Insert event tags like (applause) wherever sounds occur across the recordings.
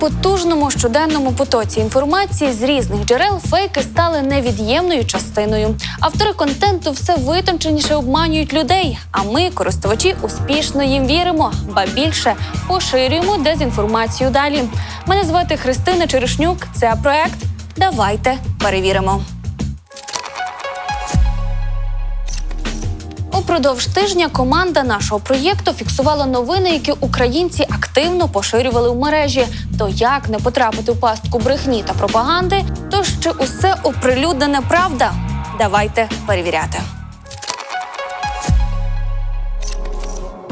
потужному щоденному потоці інформації з різних джерел фейки стали невід'ємною частиною. Автори контенту все витонченіше обманюють людей. А ми, користувачі, успішно їм віримо, ба більше поширюємо дезінформацію далі. Мене звати Христина Черешнюк. Це проект. Давайте перевіримо. Упродовж тижня команда нашого проєкту фіксувала новини, які українці активно поширювали в мережі. То як не потрапити в пастку брехні та пропаганди, то ще усе оприлюднене правда. Давайте перевіряти.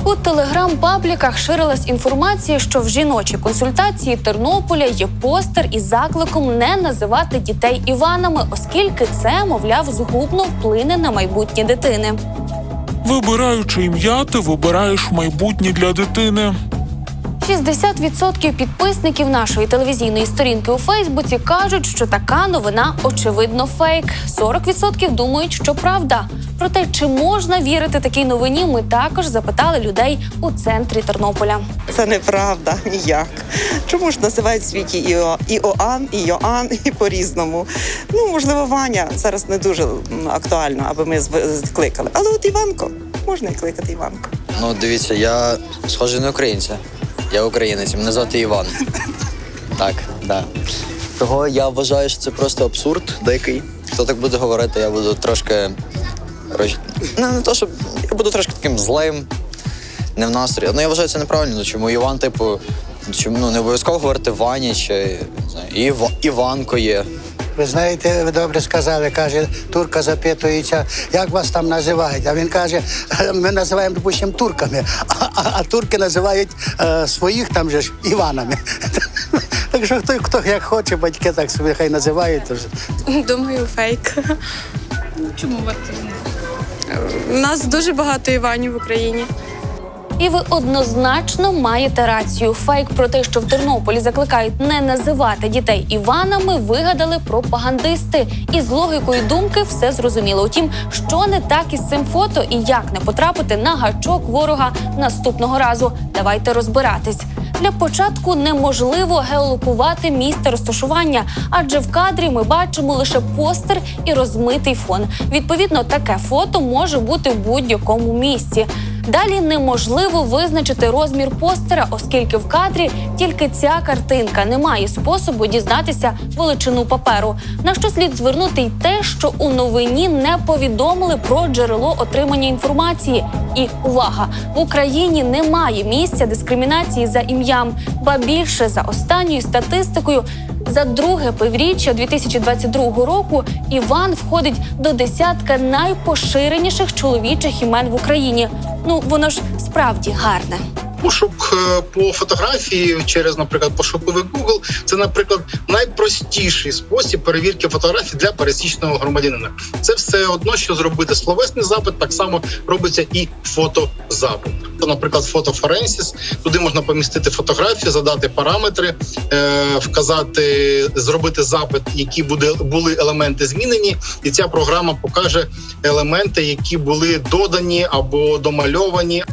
У телеграм-пабліках ширилась інформація, що в жіночій консультації Тернополя є постер із закликом не називати дітей Іванами, оскільки це, мовляв, згубно вплине на майбутнє дитини. Вибираючи ім'я, ти вибираєш майбутнє для дитини. 60% підписників нашої телевізійної сторінки у Фейсбуці кажуть, що така новина очевидно фейк. 40% думають, що правда. Проте, чи можна вірити такій новині, ми також запитали людей у центрі Тернополя. Це неправда ніяк. Чому ж називають в світі Іо, Іоанн, і Йоанн (laughs) і по-різному? Ну, можливо, Ваня зараз не дуже актуально, аби ми зв- кликали. Але от Іванко, можна і кликати Іванко. Ну, дивіться, я схожий на українця. Я українець, мене звати Іван. (laughs) Так, да. Того я вважаю, що це просто абсурд дикий. Хто так буде говорити, я буду трошки. Ну, не то, щоб я буду трошки таким злим, не в настрої. Ну, я вважаю це неправильно. Ну, Чому Іван, типу, чому ну, не обов'язково говорити Ваня чи не знаю, Іва, Іванко є. Ви знаєте, ви добре сказали, каже, турка запитується, як вас там називають. А він каже, ми називаємо, допустимо, турками, а, а, а турки називають е, своїх там же ж Іванами. (laughs) Так що хто, хто як хоче, батьки так собі хай називають. Думаю, фейк. Чому варто? У нас дуже багато Іванів в Україні. І ви однозначно маєте рацію. Фейк про те, що в Тернополі закликають не називати дітей Іванами, вигадали пропагандисти. І з логікою думки все зрозуміло. Утім, що не так із цим фото і як не потрапити на гачок ворога наступного разу. Давайте розбиратись. Для початку неможливо геолокувати місце розташування, адже в кадрі ми бачимо лише постер і розмитий фон. Відповідно, таке фото може бути в будь-якому місці. Далі неможливо визначити розмір постера, оскільки в кадрі тільки ця картинка немає способу дізнатися величину паперу. На що слід звернути й те, що у новині не повідомили про джерело отримання інформації. І увага! В Україні немає місця дискримінації за ім'ям, ба більше за останньою статистикою. За друге півріччя 2022 року Іван входить до десятка найпоширеніших чоловічих імен в Україні. Ну воно ж справді гарне. Пошук е, по фотографії через, наприклад, пошуковий Google – це, наприклад, найпростіший спосіб перевірки фотографій для пересічного громадянина. Це все одно, що зробити словесний запит, так само робиться і фотозапит. То, наприклад, фотофоренсіс. Туди можна помістити фотографії, задати параметри, е, вказати, зробити запит, які буде були елементи змінені, і ця програма покаже елементи, які були додані або домальовані.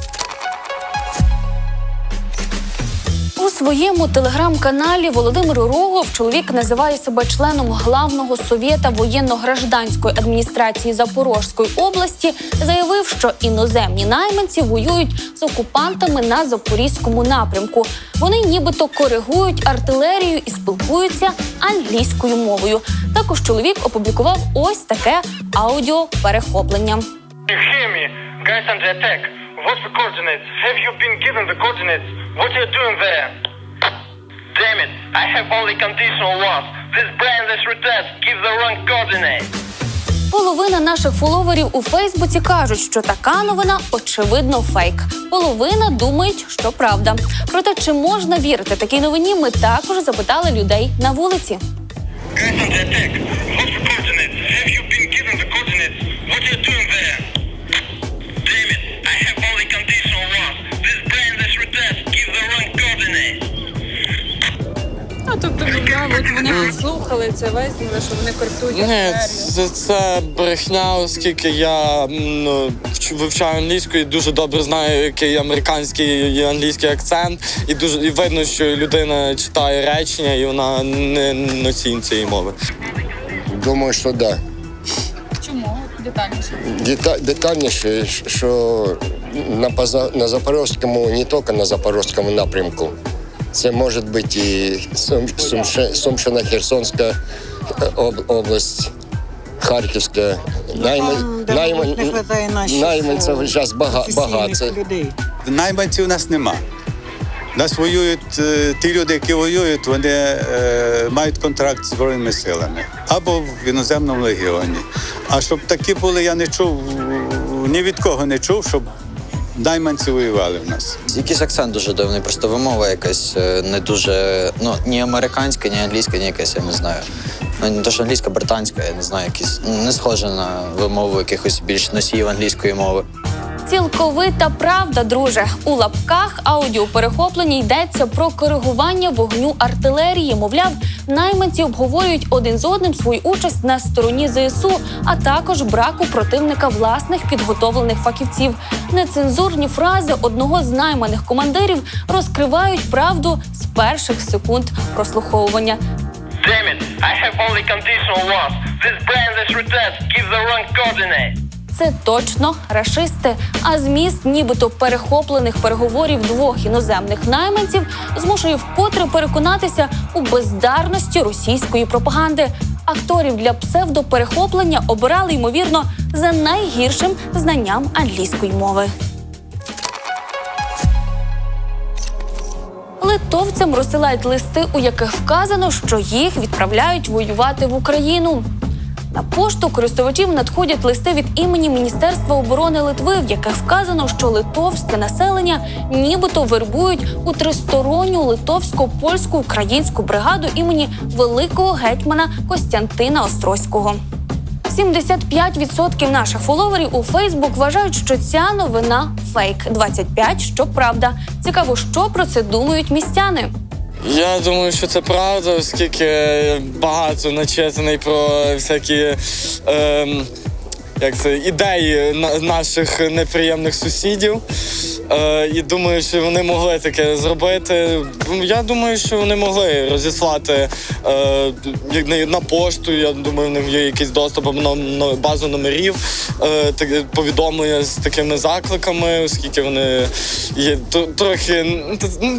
Своєму телеграм-каналі Володимир Рогов чоловік називає себе членом главного совєта воєнно-гражданської адміністрації Запорізької області. Заявив, що іноземні найманці воюють з окупантами на запорізькому напрямку. Вони нібито коригують артилерію і спілкуються англійською мовою. Також чоловік опублікував ось таке аудіоперехоплення. You hear me? Guys under attack. What's the coordinates? Have you been given the coordinates? What are you doing there? Damn it, I have only conditional loss. This brainless retard gives the wrong coordinates. Половина наших фоловерів у Фейсбуці кажуть, що така новина очевидно фейк. Половина думають, що правда. Проте, чи можна вірити такій новині, ми також запитали людей на вулиці. Attack. Коли це вияснили, що вони користують Ні, артерію? це, це брехня, оскільки я ну, вч- вивчаю англійську і дуже добре знаю, який американський і англійський акцент. І дуже і видно, що людина читає речення, і вона не носінь цієї мови. Думаю, що так. Да. Чому детальніше? Дета- детальніше, що на, Поза- на Запорозькому, не тільки на Запорозькому напрямку. Це може бути і Сум, Сумщина, Херсонська е, область, Харківська. Наймен, наймен, найманців зараз багато. багато. Найманців у нас нема. Нас воюють е, ті люди, які воюють, вони е, мають контракт з Збройними силами або в іноземному легіоні. А щоб такі були, я не чув, ні від кого не чув, щоб найманці воювали в нас. Якийсь акцент дуже дивний, просто вимова якась е, не дуже. Ну, ні американська, ні англійська, ні якась, я не знаю. Ну, не то, що англійська, британська, я не знаю, якісь ну, не схоже на вимову якихось більш носіїв англійської мови. Цілковита правда, друже. У лапках аудіоперехоплення йдеться про коригування вогню артилерії. Мовляв, найманці обговорюють один з одним свою участь на стороні ЗСУ, а також браку противника власних підготовлених фахівців. Нецензурні фрази одного з найманих командирів розкривають правду з перших секунд прослуховування. Damn it, I have only conditional ones. This brainless retard gives the wrong coordinate. Це точно рашисти. А зміст, нібито перехоплених переговорів двох іноземних найманців, змушує вкотре переконатися у бездарності російської пропаганди. Акторів для псевдоперехоплення обирали ймовірно за найгіршим знанням англійської мови. Литовцям розсилають листи, у яких вказано, що їх відправляють воювати в Україну. На пошту користувачів надходять листи від імені Міністерства оборони Литви, в яких вказано, що литовське населення нібито вербують у тристоронню литовсько-польську українську бригаду імені великого гетьмана Костянтина Острозького. 75% наших фоловерів у Фейсбук вважають, що ця новина фейк. 25% – що правда. Цікаво, що про це думають містяни. Я думаю, що це правда, оскільки багато начитаний про всякі. ем, як це, ідеї на- наших неприємних сусідів. Е, і думаю, що вони могли таке зробити. Я думаю, що вони могли розіслати е, на- пошту. Я думаю, в них є якийсь доступ на, базу номерів, е, так, повідомлення з такими закликами, оскільки вони є трохи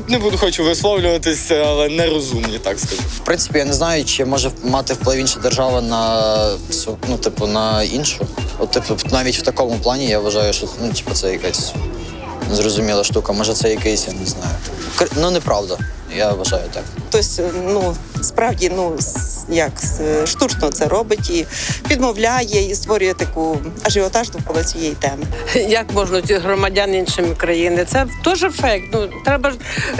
не буду хочу висловлюватися, але нерозумні, так скажу. В принципі, я не знаю, чи може мати вплив інша держава на ну, типу, на іншу. От, типу, навіть в такому плані я вважаю, що ну, типу, це якась незрозуміла штука. Може, це якийсь, я не знаю. Кр- Ну, неправда. Я вважаю так. Хтось ну справді ну як штучно це робить і підмовляє і створює таку ажіотаж довкола цієї теми. (laughs) Як можна ті громадян іншої країни? Це теж фейк. Ну треба ж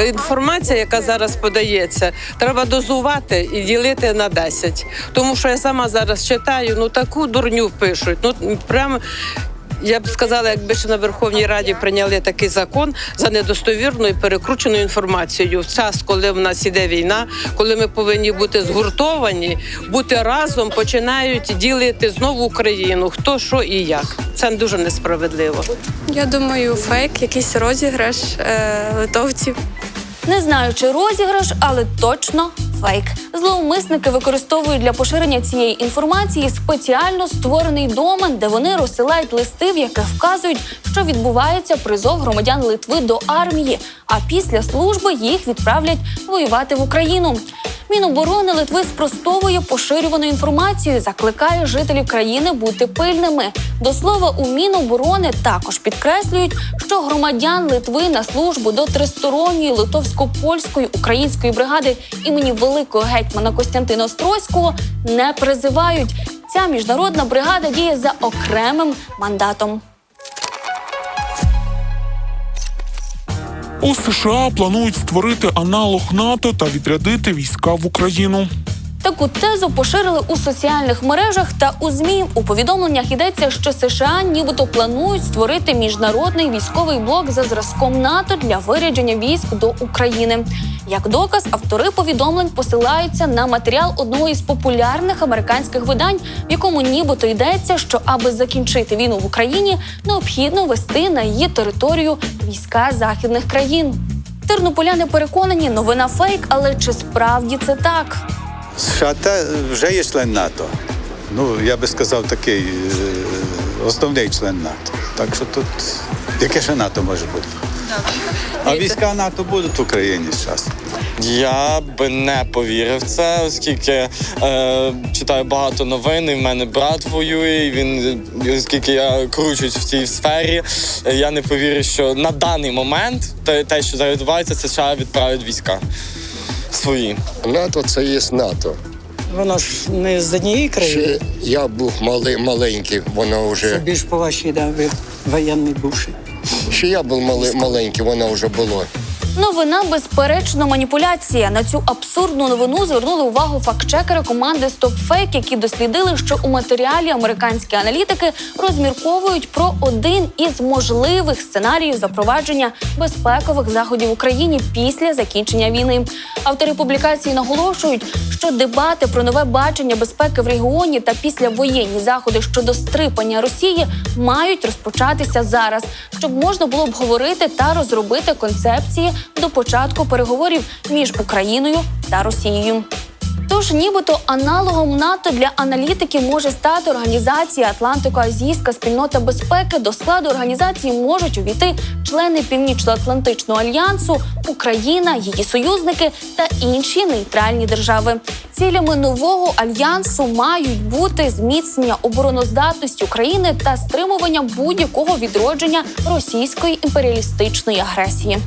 інформація, яка зараз подається, треба дозувати і ділити на 10. Тому що я сама зараз читаю, ну таку дурню пишуть. Ну прямо. Я б сказала, якби ще на Верховній Раді прийняли такий закон за недостовірну і перекручену інформацію в час, коли в нас іде війна, коли ми повинні бути згуртовані, бути разом, починають ділити знову Україну, хто що і як. Це дуже несправедливо. Я думаю, фейк, якийсь розіграш е, литовців. Не знаю, чи розіграш, але точно фейк. Зловмисники використовують для поширення цієї інформації спеціально створений домен, де вони розсилають листи, в яких вказують, що відбувається призов громадян Литви до армії, а після служби їх відправлять воювати в Україну. Міноборони Литви спростовує поширювану інформацію, закликає жителів країни бути пильними. До слова, у Міноборони також підкреслюють, що громадян Литви на службу до тристоронньої литовсько-польської української бригади імені великого гетьмана Костянтина Острозького не призивають. Ця міжнародна бригада діє за окремим мандатом. У США планують створити аналог НАТО та відрядити війська в Україну. Таку тезу поширили у соціальних мережах та у змі. У повідомленнях йдеться, що США нібито планують створити міжнародний військовий блок за зразком НАТО для вирядження військ до України. Як доказ, автори повідомлень посилаються на матеріал одного із популярних американських видань, в якому нібито йдеться, що аби закінчити війну в Україні, необхідно вести на її територію війська західних країн. Тернополяни переконані, новина фейк, але чи справді це так? США те вже є член НАТО. Ну, я би сказав, такий е, основний член НАТО. Так що тут яке ще НАТО може бути? А війська НАТО будуть в Україні з часом. Я би не повірив в це, оскільки е, читаю багато новин, і в мене брат воює. І він, оскільки я кручусь в цій сфері, е, я не повірю, що на даний момент те, те що зараз відбувається, США відправить війська свої. НАТО це є НАТО. Воно ж не з однієї країни. Ще я був малий, маленький, воно Це вже. більш по вашій, да, ви воєнний бувший. Ще я був мали, маленький, воно вже було. Новина безперечно маніпуляція. На цю абсурдну новину звернули увагу фактчекери команди StopFake, які дослідили, що у матеріалі американські аналітики розмірковують про один із можливих сценаріїв запровадження безпекових заходів в Україні після закінчення війни. Автори публікації наголошують, що дебати про нове бачення безпеки в регіоні та післявоєнні заходи щодо стрипання Росії мають розпочатися зараз, щоб можна було обговорити та розробити концепції до початку переговорів між Україною та Росією. Тож, нібито аналогом НАТО для аналітики може стати організація Атлантико-Азійська спільнота безпеки. До складу організації можуть увійти члени Північно-Атлантичного альянсу, Україна, її союзники та інші нейтральні держави. Цілями нового альянсу мають бути зміцнення обороноздатності України та стримування будь-якого відродження російської імперіалістичної агресії.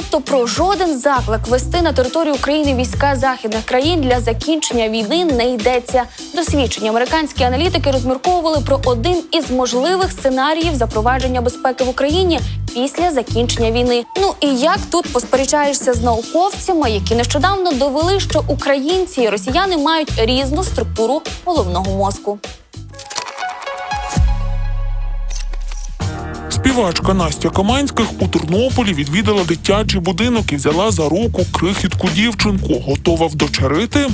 Тобто про жоден заклик вести на територію України війська західних країн для закінчення війни не йдеться. Досвідчені американські аналітики розмірковували про один із можливих сценаріїв запровадження безпеки в Україні після закінчення війни. Ну і як тут посперечаєшся з науковцями, які нещодавно довели, що українці і росіяни мають різну структуру головного мозку. Співачка Настя Каменських у Тернополі відвідала дитячий будинок і взяла за руку крихітку дівчинку, готова вдочерити.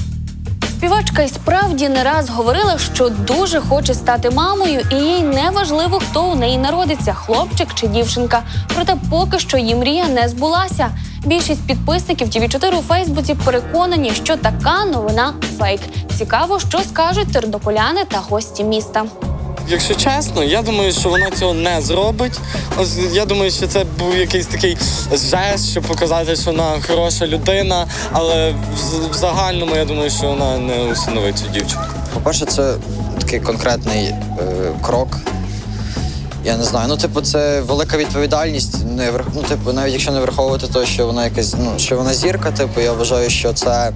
Співачка і справді не раз говорила, що дуже хоче стати мамою, і їй не важливо, хто у неї народиться хлопчик чи дівчинка. Проте поки що її мрія не збулася. Більшість підписників TV4 у Фейсбуці переконані, що така новина фейк. Цікаво, що скажуть тернополяни та гості міста. Якщо чесно, я думаю, що вона цього не зробить. Ось я думаю, що це був якийсь такий жест, щоб показати, що вона хороша людина. Але в, загальному я думаю, що вона не усиновить цю дівчинку. По-перше, це такий конкретний е, крок. Я не знаю. Ну, типу, це велика відповідальність. Не ну, типу, навіть якщо не враховувати те, що вона якась, ну, що вона зірка, типу, я вважаю, що це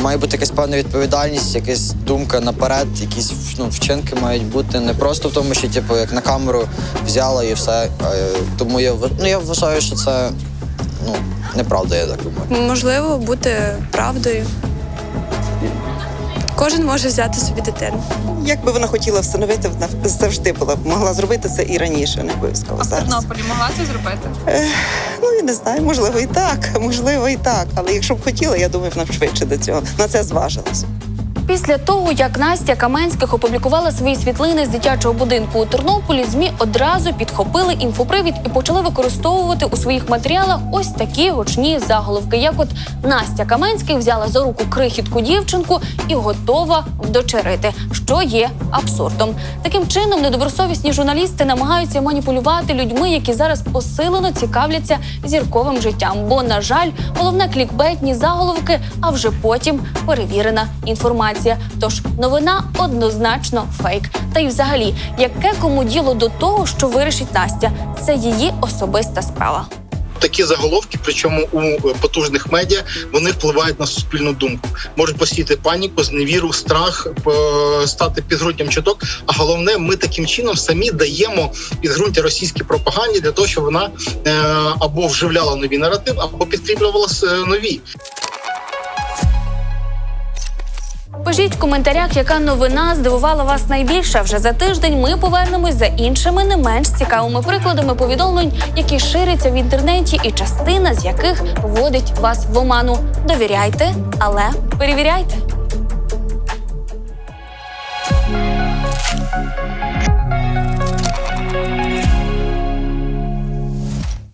має бути якась певна відповідальність, якась думка наперед, якісь ну, вчинки мають бути не просто в тому, що типу, як на камеру взяла і все. Е, тому я ну, я вважаю, що це ну, неправда, я так думаю. Можливо, бути правдою. Кожен може взяти собі дитину. Якби вона хотіла встановити, вона завжди була могла зробити це і раніше, не обов'язково А в зараз. Тернополі могла це зробити? Ну я не знаю, можливо, і так, (laughs) можливо, і так. Але якщо б хотіла, я думаю, вона б швидше до цього на це зважилась. Після того, як Настя Каменських опублікувала свої світлини з дитячого будинку у Тернополі, змі одразу підхопили інфопривід і почали використовувати у своїх матеріалах ось такі гучні заголовки. Як от Настя Каменських взяла за руку крихітку дівчинку і готова вдочерити, що є абсурдом. Таким чином, недобросовісні журналісти намагаються маніпулювати людьми, які зараз посилено цікавляться зірковим життям. Бо, на жаль, головне клікбейтні заголовки, а вже потім перевірена інформація. Тож новина однозначно фейк. Та й взагалі, яке кому діло до того, що вирішить Настя, це її особиста справа. Такі заголовки, причому у е, потужних медіа, вони впливають на суспільну думку, можуть посіяти паніку, зневіру, страх, е, стати підґрунтям чуток. А головне, ми таким чином самі даємо підґрунтя російській пропаганді для того, щоб вона е, або вживляла нові наратив, або підкріплювала нові. Напишіть в коментарях, яка новина здивувала вас найбільше. Вже за тиждень ми повернемось за іншими не менш цікавими прикладами повідомлень, які ширяться в інтернеті, і частина з яких вводить вас в оману. Довіряйте, але перевіряйте.